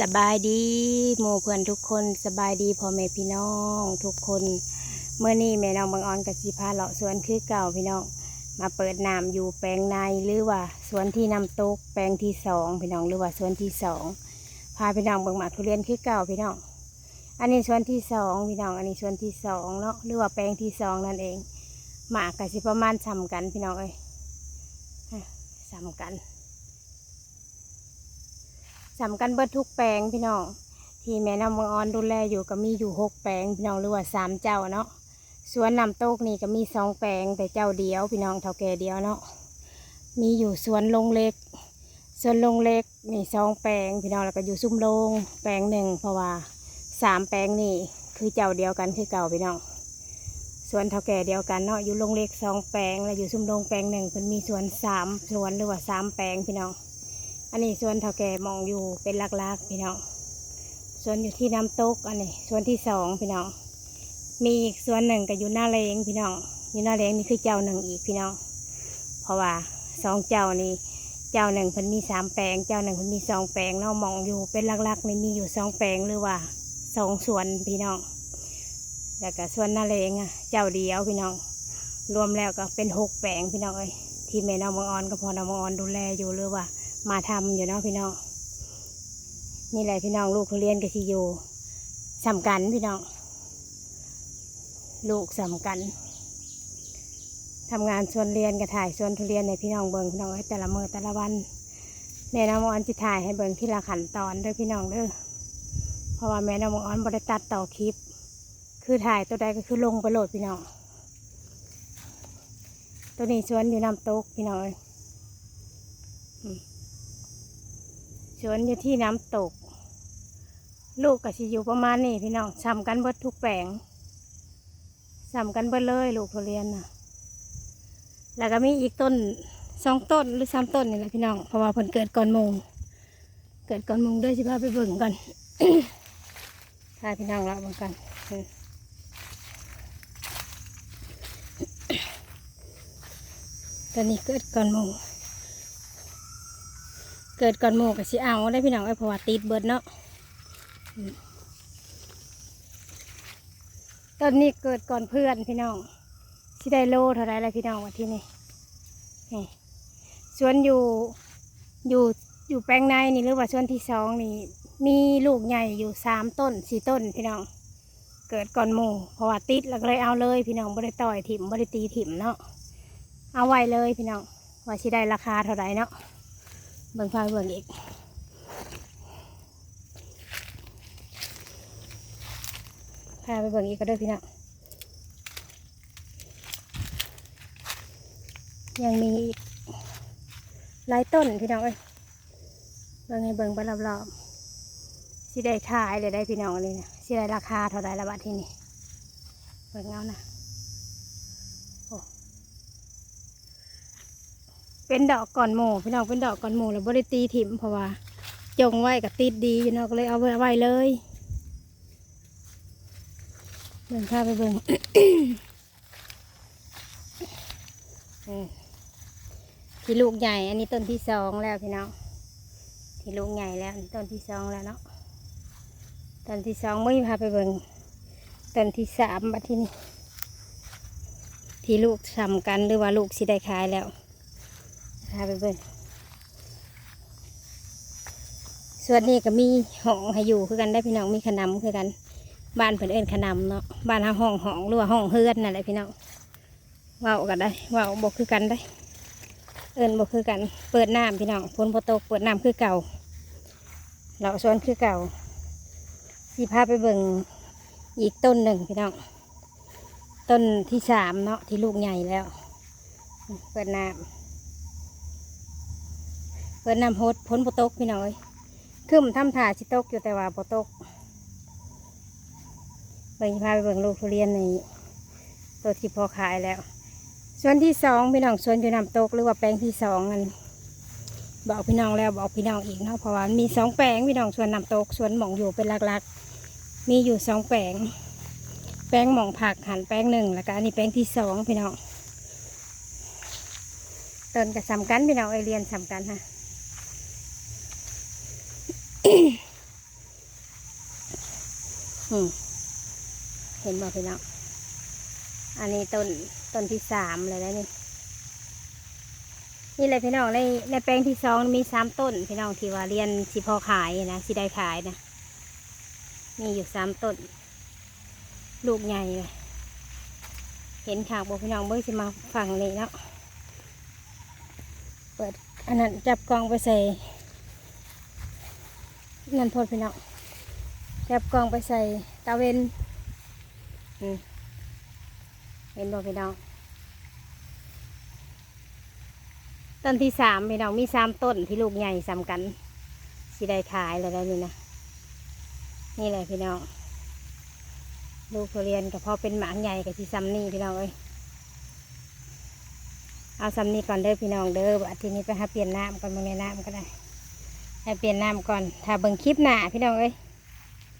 สบายดีหมู่เพื่อนทุกคนสบายดีพ่อแม่พี่น้องทุกคนเมื่อนี้แม่น้องบางออนกับสิพาเลาะสวนคือเก่าพี่น้อง มาเปิดน้ำอยู่แปลงในหรือว่าสวนที่นำตก แปลงที่สองพี่น้องหรือว่าสวนที่สองพาพี่น้องเบิ่งหมากทุเรียนคือเก่าพี่น้อง อันนี้สวนที่สองพี่น้อง อันนี้สวนที่สองเนาะหรือว่าแปลงที่สองนั่นเองหมากกับสิประมาณซ้ำกันพี่น้องเอ้ยฮะซ้ำกัน สำกันเบิดทุกแปลงพี่น้องที่แม่น้ำเมืองออนดูแลอยู่ก็มีอยู่หกแปลงพี่น้องหรือว่าสามเจ้าเนาะสวนนำโต๊กนี่ก็มีสองแปลงแต่เจ้าเดียว พี่น้องเท่าแก่เดียวเนาะมีอยู่สวนลงเล็กสวนลงเล็กนี่สองแปลงพี่น้องแล้วก็อยู่ซุ้มลงแปลงหนึ่งเพราะว่าสามแปลงนี่คือเจ้าเดียวกันคือเก่าพี่น้องสวนเท่าแก่เดียวกันเนาะอยู่ลงเล็กสองแปลงแล้วอยู่ซุ้มลงแปลงหนึ่งเป็นมีสวนสามสวนหรือว่าสามแปลงพี่น้อง อันนี้สวนเท่าแก่มองอยู่เป็นหลักๆพี่น้องสวนอยู่ที่น้ำตกอันนี้สวนที่สองพี่น้องมีอีกสวนหนึ่งก็อยู่หน้าเลงพี่น้องอยู่หน้าเลงนี่คือเจ้าหนึ่งอีกพี่น้องเพราะว่าสองเจ้านี่เจ้าหนึ่งเพิ่นมีสามแปลง เจ้าหนึ่งเพิ่นมีสองแปลงเนาะมองอยู่เป็นหลักๆนี่มีอยู่สองแปลงหรือว่าสองสวนพี่น้องแล้วก็สวนหน้าเลงอะเจ้าเดียวพี่น้อง รวมแล้วก็เป็นหกแปลงพี่น้องเอ้ยที่แม่น้องบางออนก็พอน้องบางออนดูแลอยู่หรือว่า มาทำอยู่เนาะพี่น้อง นี่แหละพี่น้องลูกทุเรียนกับซีโยสำกันพี่น้อง ลูกสำกันทำงานสวนเรียนกับถ่ายสวนทุเรียนในพี่น้องเบิงพี่น้องเอ้แต่ละมือแต่ละวันแม่น้องอันจะถ่ายให้เบิงที่ละขันตอนด้อพี่น้องเด้อเพราะว่าแม่น้องอันบริตัดต่อคลิป คือถ่ายตัวใดก็คือลงไปโหลดพี่น้อง ตัวนี้สวนอยู่น้ำตกพี่น้องเอ้ย ส วนอยู่ที่น้ำตก ลูกก็สิอยู่ประมาณนี้พี่น้องซ้ำกันเบิดทุกแปลงซ้ำกันเบิดเลยลูกทุเรียนนะแล้วก็มีอีกต้นสองต้นหรือสามต้นนี่แหละพี่น้องเพราะว่าเพิ่นเกิดก่อนมง เกิดก่อนมงด้วยสิพาไปเบิ่งกันพาพี่น้องเราเบิ่งกันตอนนี้เกิดก่อนมง เกิดก่อนหมูกับสิเอาได้พี่น้องไอ้พวาติดเบิดเนาะตอนนี้เกิดก่อนเพื่อนพี่น้องสิได้โลเท่าไรแล้วพี่น้องวันที่นี่นี่สวนอยู่อยู่อยู่แปลงในนี่หรือว่าสวนที่สองนี่มีลูกใหญ่อยู่สามต้นสี่ต้นพี่น้อง เกิดก่อนหมูเพราะว่าติดแล้วก็เลยเอาเลย พี่น้องบริต่อยถิ่มบริตีถิ่มเนาะเอาไว้เลยพี่น้องว่าสิได้ราคาเท่าไรเนาะ เบิ่งไฟเบิ่งอีกพาไปเบิ่งอีกก็ได้อพี่น้องยังมีอีกหลายต้นพี่น้องเอ้ยเบิ่งให้เบิ่งไปรอบๆสิได้ขายเลยได้พี่น้องอันนี้นะสิได้ราคาเท่าไรละบาทที่นี่เบิ่งเอานะโอ้ เป็นดอกก่อนหมูพี่น้องเป็นดอกก่อนหมูแล้วบริตีถิ่มเพราะว่า จงไว้กับติดดีอยู่เนาะก็เลยเอาไว้เลยเดินข้าไปเบิ่งที่ลูกใหญ่ อันนี้ต้นที่สองแล้วพี่น้องที่ลูกใหญ่แล้วต้นที่สองแล้วเนาะต้นที่สองไม่พาไปเบิ่งต้นที่สามบัดที่นี่ที่ลูกทำกันหรือว่าลูกสิได้ขายแล้ว พาไปเบิ่งส่วนนี้ก็มีห้องให้อยู่คือกันได้พี่น้องมีขนำคือกัน บ้านเพิ่นเอิ้นขนำเนาะบ้านเฮาห้องห้องหรือว่าห้องเฮือนนั่นแหละพี่น้องเว้ากันได้เว้าบ่คือกันได้ เอิ้นบ่คือกัน เปิดน้ำพี่น้องฝนบ่ตกเปิดน้ำคือเก่าเราสวนคือเก่าสิพาไปเบิ่งอีกต้นหนึ่งพี่น้องต้นที่สามเนาะที่ลูกใหญ่แล้ว เปิดน้ำ เปิดน้ำโฮดพ้นโปตกพี่น้อยคือมันทำถ่าชิตกอยู่แต่ว่าโปตกเบิ่งพาไปเบิ่งลูกทุเรียนในตัวที่พอขายแล้ว ส่วนที่สองพี่น้องส่วนอยู่น้ำตกหรือว่าแปลงที่สองอันบอกพี่น้องแล้วบอกพี่น้องอีกเนาะเพราะว่ามีสองแปลงพี่น้องส่วนน้ำตกส่วนหม่องอยู่เป็นหลักๆ มีอยู่สองแปลง แปลงหม่องผักหันแปลงหนึ่งแล้วก็อันนี้แปลงที่สองพี่น้องต้นกับสำกันพี่น้องไอเรียนสำกันฮะ เห็นบ่พี่น้อง อันนี้ต้นต้นที่สามเลยนะนี่ นี่เลยพี่น้องในในแปลงที่สองมีสามต้น พี่น้องที่ว่าเรียนสิพอขายนะสิได้ขายนะ มีอยู่สามต้น ลูกใหญ่เลยเห็นขางบอกพี่น้องเบิ้งสิมาฝั่งนี้เนาะเปิดอันนั้นจับกองไปใส่ นั่นโพดพี่น้องจับกล้องไปใส่ตาเวนเห็นบอกพี่น้องต้นที่สามพี่น้องมีสามต้นที่ลูกใหญ่สำกันสิได้ขายเลยได้นี่นะนี่แหละพี่น้องลูกทุเรียนกับพ่อเป็นหมางใหญ่กับที่ซ้ำนี่พี่น้องเอ้ยเอาซ้ำนี่ก่อนเด้อพี่น้องเด้อบัดทีนี้ไปหาเปลี่ยนน้ำก่อนมาในน้ำก็ได้ ให้เปลี่ยนน้ำก่อนถ้าเบิ่งคลิปหน้าพี่น้องเอ้ย